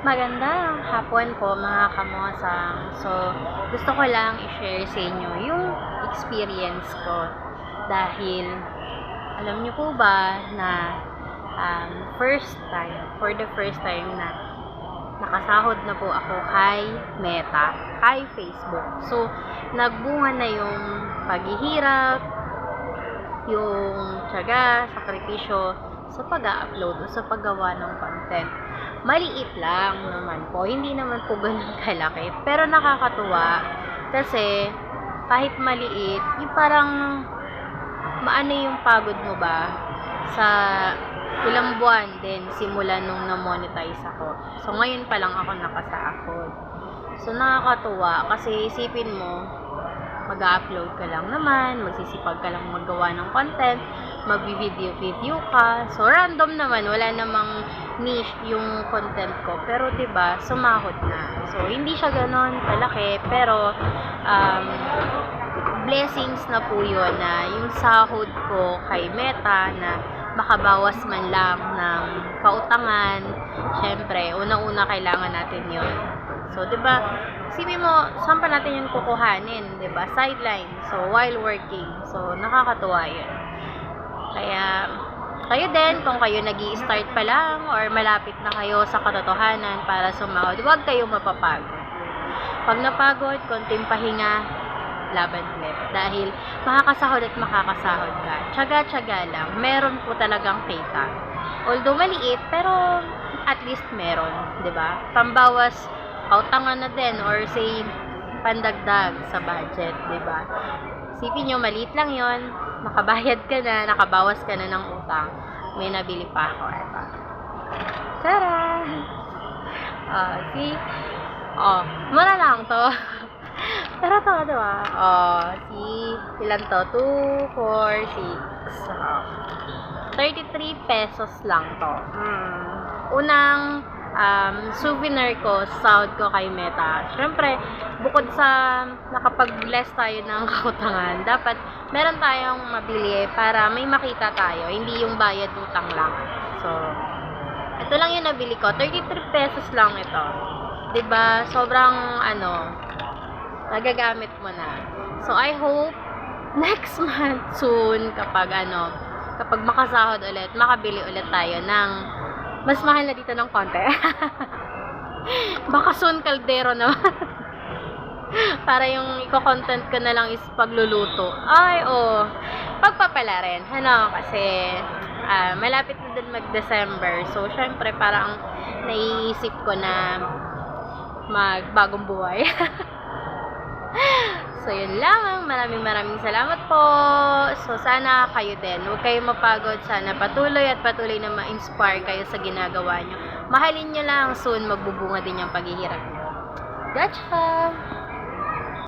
Magandang hapon po mga kamosang. So, gusto ko lang i-share sa inyo yung experience ko. Dahil, alam niyo po ba na um, first time, for the first time na nakasahod na po ako kay Meta, kay Facebook. So, nagbunga na yung paghihirap, yung tiyaga, sakripisyo sa pag-upload o sa paggawa ng content. Maliit lang naman po. Hindi naman po ganun kalaki. Pero nakakatuwa kasi kahit maliit, yung parang maano yung pagod mo ba sa ilang buwan din simula nung na-monetize ako. So, ngayon pa lang ako nakasahod. So, nakakatuwa kasi isipin mo, mag-upload ka lang naman, magsisipag ka lang magawa ng content, mag-video-video ka. So, random naman, wala namang niche yung content ko. Pero, ba sumahod na. So, hindi siya ganon kalaki, pero, um, blessings na po yun na yung sahod ko kay Meta na makabawas man lang ng kautangan. Syempre, unang-una kailangan natin yon So, 'di ba? Sipin mo, saan pa natin yung kukuhanin, 'di ba? Sideline. So, while working. So, nakakatuwa 'yun. Kaya kayo din kung kayo nag start pa lang or malapit na kayo sa katotohanan para sumahod, huwag kayong mapapagod. Pag napagod, konting pahinga, laban ulit. Dahil makakasahod at makakasahod ka. Tsaga-tsaga lang. Meron po talagang kita. Although maliit, pero at least meron. ba? Pambawas pautangan na din or say pandagdag sa budget, 'di ba? Sipin nyo, maliit lang yon nakabayad ka na, nakabawas ka na ng utang, may nabili pa ako. Ito. Tara! Oh, see? Oh, mura lang to. Pero to, di ba? Oh, see? Ilan to? 2, 4, 6. Oh. 33 pesos lang to. Hmm. Unang um, souvenir ko, sahod ko kay Meta. Siyempre, bukod sa nakapag-bless tayo ng kautangan, dapat meron tayong mabili para may makita tayo, hindi yung bayad utang lang. So, ito lang yung nabili ko. 33 pesos lang ito. ba Sobrang, ano, nagagamit mo na. So, I hope next month soon, kapag ano, kapag makasahod ulit, makabili ulit tayo ng mas mahal na dito ng konti. Baka soon kaldero naman. Para yung iko-content ko na lang is pagluluto. Ay, oh. Pagpapala rin. Ano, kasi ah, malapit na din mag-December. So, syempre, parang naiisip ko na magbagong buhay. so, yun lang. Maraming maraming salamat po. So, sana kayo din. Huwag kayong mapagod. Sana patuloy at patuloy na ma-inspire kayo sa ginagawa nyo. Mahalin nyo lang. Soon, magbubunga din yung paghihirap nyo. Gotcha!